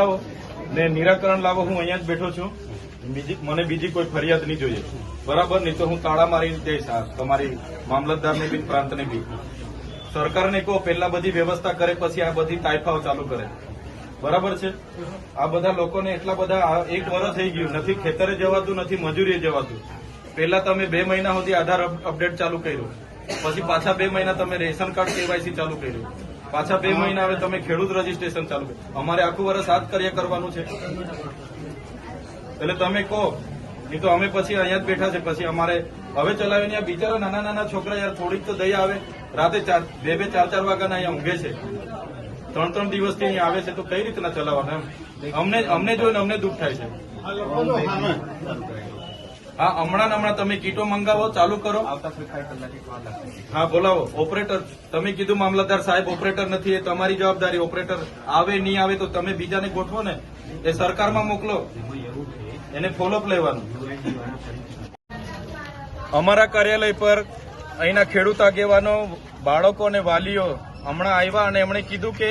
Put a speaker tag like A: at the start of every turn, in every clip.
A: અટકાવો ને નિરાકરણ લાવો, હું અહીંયા જ બેઠો છું. બીજી, મને બીજી કોઈ ફરિયાદ નહીં જોઈએ. બરાબર? નહીં તો હું તાળા મારી જઈશ તમારી મામલતદારને બી, પ્રાંતને બી. સરકારને કહો, પહેલા બધી વ્યવસ્થા કરે, પછી આ બધી તાઇફાઓ ચાલુ કરે. બરાબર છે? આ બધા લોકોને એટલા બધા એક વર્ષ થઈ ગયું. નથી, ખેતરે જવાતું નથી, મજૂરીએ જવાતું. પહેલા તમે બે મહિના સુધી આધાર અપ- અપડેટ ચાલુ કર્યું. પછી પાછા બે મહિના તમે રેશન કાર્ડ કેવાયસી ચાલુ કર્યું. પાછા બે મહિના હવે તમે ખેડૂત રજીસ્ટ્રેશન ચાલુ અમારે આખું વર્ષ આ કાર્ય કરવાનું છે. એટલે તમે કહો નહીં તો અમે પછી અહીંયા જ બેઠા છે. પછી અમારે હવે ચલાવીને આ બિચારા નાના નાના છોકરા યાર, થોડીક તો દયા આવે. રાતે ચાર, બે બે ચાર ચાર વાગ્યાના અહીંયા ઊંઘે છે. ત્રણ ત્રણ દિવસથી અહીંયા આવે છે, તો કઈ રીતના ચલાવવાના એમ? અમને અમને જોઈને અમને દુઃખ થાય છે. હા હમણાં હમણાં તમે કીટો મંગાવો ચાલુ કરો. હા બોલાવો. ઓપરેટર તમે કીધું મામલતદાર સાહેબ ઓપરેટર નથી એ તમારી જવાબદારી. ઓપરેટર આવે નહીં આવે તો તમે બીજાને ગોઠવો ને. એ સરકારમાં મોકલો. એને ફોલોઅપ લેવાનું. અમારા કાર્યાલય પર અહીંના ખેડૂત આગેવાનો બાળકો અને વાલીઓ હમણાં આવ્યા અને એમણે કીધું કે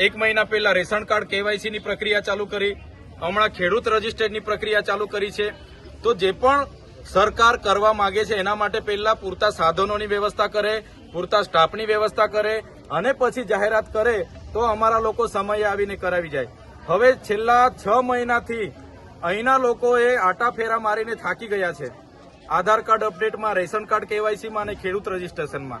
A: એક મહિના પહેલા રેશન કાર્ડ કેવાયસી ની પ્રક્રિયા ચાલુ કરી. હમણાં ખેડૂત રજીસ્ટરની પ્રક્રિયા ચાલુ કરી છે. તો જે પણ સરકાર કરવા માંગે છે, એના માટે પહેલા પૂરતા સાધનોની વ્યવસ્થા કરે, પૂરતા સ્ટાફની વ્યવસ્થા કરે અને પછી જાહેરાત કરે તો અમારા લોકો સમયે આવીને કરાવી જાય. હવે છેલ્લા છ મહિનાથી અહીંના લોકોએ આટા ફેરા મારીને થાકી ગયા છે. આધાર કાર્ડ અપડેટમાં, રેશન કાર્ડ કેવાયસીમાં અને ખેડૂત રજીસ્ટ્રેશનમાં.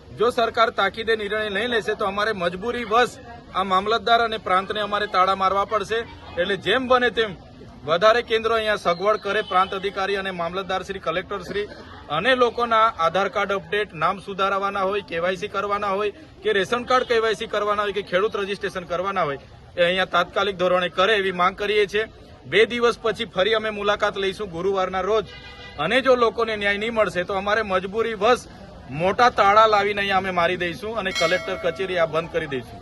A: જો સરકાર તાકીદે નિર્ણય નહીં લેશે તો અમારે મજબૂરી વશ આ મામલતદાર અને પ્રાંતને અમારે તાળા મારવા પડશે. એટલે જેમ બને તેમ વધારે કેન્દ્રો અહીંયા સગવડ કરે પ્રાંત અધિકારી અને મામલતદાર શ્રી, કલેક્ટર શ્રી અને લોકોના આધાર કાર્ડ અપડેટ, નામ સુધારવાના હોય, કેવાયસી કરવાના હોય કે રેશન કાર્ડ કેવાયસી કરવાના હોય કે ખેડૂત રજીસ્ટ્રેશન કરવાના હોય, એ અહીંયા તાત્કાલિક ધોરણે કરે એવી માંગ કરીએ છીએ. બે દિવસ પછી ફરી અમે મુલાકાત લઈશું ગુરુવારના રોજ. અને જો લોકોને ન્યાય નહીં મળશે તો અમારે મજબૂરી વશ મોટા તાળા લાવીને અહીંયા અમે મારી દઈશું અને કલેક્ટર કચેરી આ બંધ કરી દઈશું.